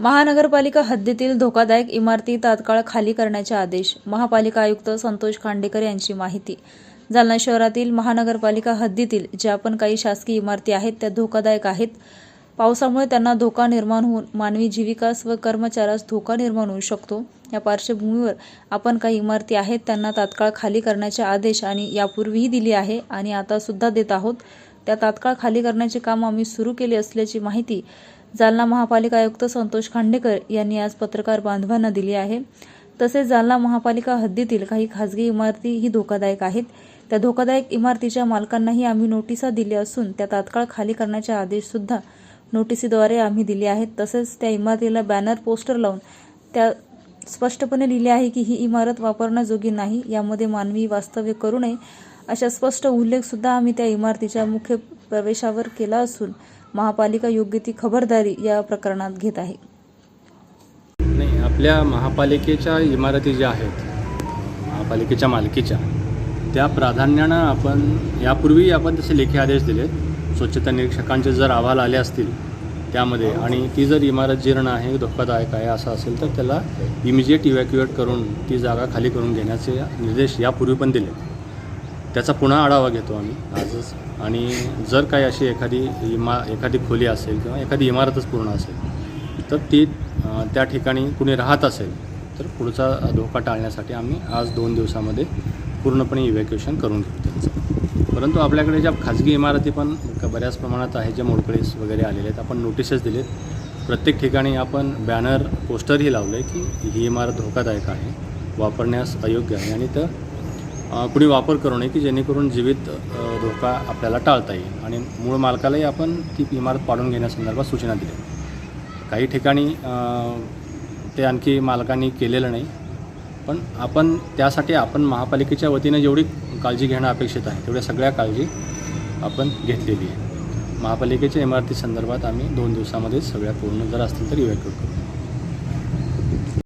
महानगरपालिका हद्दीतील धोकादायक इमारती तात्काळ खाली करण्याचे आदेश महापालिका आयुक्त संतोष खांडेकर यांची माहिती. जालना शहरातील महानगरपालिका हद्दीतील ज्या पण काही शासकीय इमारती आहेत त्या धोकादायक आहेत. पावसामुळे त्यांना धोका निर्माण होऊन मानवी जीविकास व कर्मचाऱ्यास धोका निर्माण होऊ शकतो. या पार्श्वभूमीवर आपण काही इमारती आहेत त्यांना तात्काळ खाली करण्याचे आदेश आणि यापूर्वीही दिले आहे आणि आता सुद्धा देत आहोत. त्या तात्काळ खाली करण्याचे काम आम्ही सुरू केले असल्याची माहिती जालना महापालिका आयुक्त संतोष खांडेकर यांनी आज पत्रकार बांधवांना दिली आहे. तसेच जालना महापालिका हद्दीतील काही खाजगी इमारती ही धोकादायक आहेत. त्या धोकादायक इमारतीच्या मालकांनाही आम्ही नोटिसा दिल्या असून त्या तात्काळ खाली करण्याचे आदेश सुद्धा नोटिसीद्वारे आम्ही दिले आहेत. तसेच त्या इमारतीला बॅनर पोस्टर लावून त्या स्पष्टपणे लिहिले आहे की ही इमारत वापरण्याजोगी नाही. यामध्ये मानवी वास्तव्य करू नये. अशा स्पष्ट उल्लेख सुद्धा आम्ही त्या इमारतीच्या मुख्य प्रवेशावर केला असून महापालिका योग्य ती खबरदारी या प्रकरणात घेत आहे. नाही आपल्या महापालिकेच्या इमारती ज्या आहेत महापालिकेच्या मालकीच्या त्या प्राधान्यानं आपण यापूर्वी आपण तसे लेखी आदेश दिले स्वच्छता निरीक्षकांचे जर अहवाल आले असतील त्यामध्ये आणि ती जर इमारत जीर्ण आहे धोकादायक आहे असं असेल तर त्याला इमिजिएट इव्हॅक्युएट करून ती जागा खाली करून घेण्याचे निर्देश यापूर्वी पण दिले त्याचा पुन्हा आढावा घेतो आम्ही आजच. आणि जर काही अशी एखादी इमा एखादी खोली असेल किंवा एखादी इमारतच पूर्ण असेल तर ती त्या ठिकाणी कुणी राहत असेल तर पुढचा धोका टाळण्यासाठी आम्ही आज दोन दिवसामध्ये पूर्णपणे इव्हॅक्युएशन करून घेऊ त्यांचं. परंतु आपल्याकडे ज्या खाजगी इमारती पण बऱ्याच प्रमाणात आहे ज्या मोडकळीस वगैरे आलेले आहेत आपण नोटिसेस दिलेत. प्रत्येक ठिकाणी आपण बॅनर पोस्टरही लावलं आहे की ही इमारत धोकादायक आहे वापरण्यास अयोग्य आहे. आणि तर कुणी वापर करू नये की जेणेकरून जीवित धोका आपल्याला टाळता येईल. आणि मूळ मालकालाही आपण ती इमारत पाडून घेण्यासंदर्भात सूचना दिल्या. काही ठिकाणी ते आणखी मालकांनी केलेलं नाही. पण आपण त्यासाठी आपण महापालिकेच्या वतीनं जेवढी काळजी घेणं अपेक्षित आहे तेवढ्या सगळ्या काळजी आपण घेतलेली आहे. महापालिकेच्या इमारती संदर्भात आम्ही दोन दिवसामध्ये सगळ्या पूर्ण जर असतील तर इव्हॅक्युएट करू.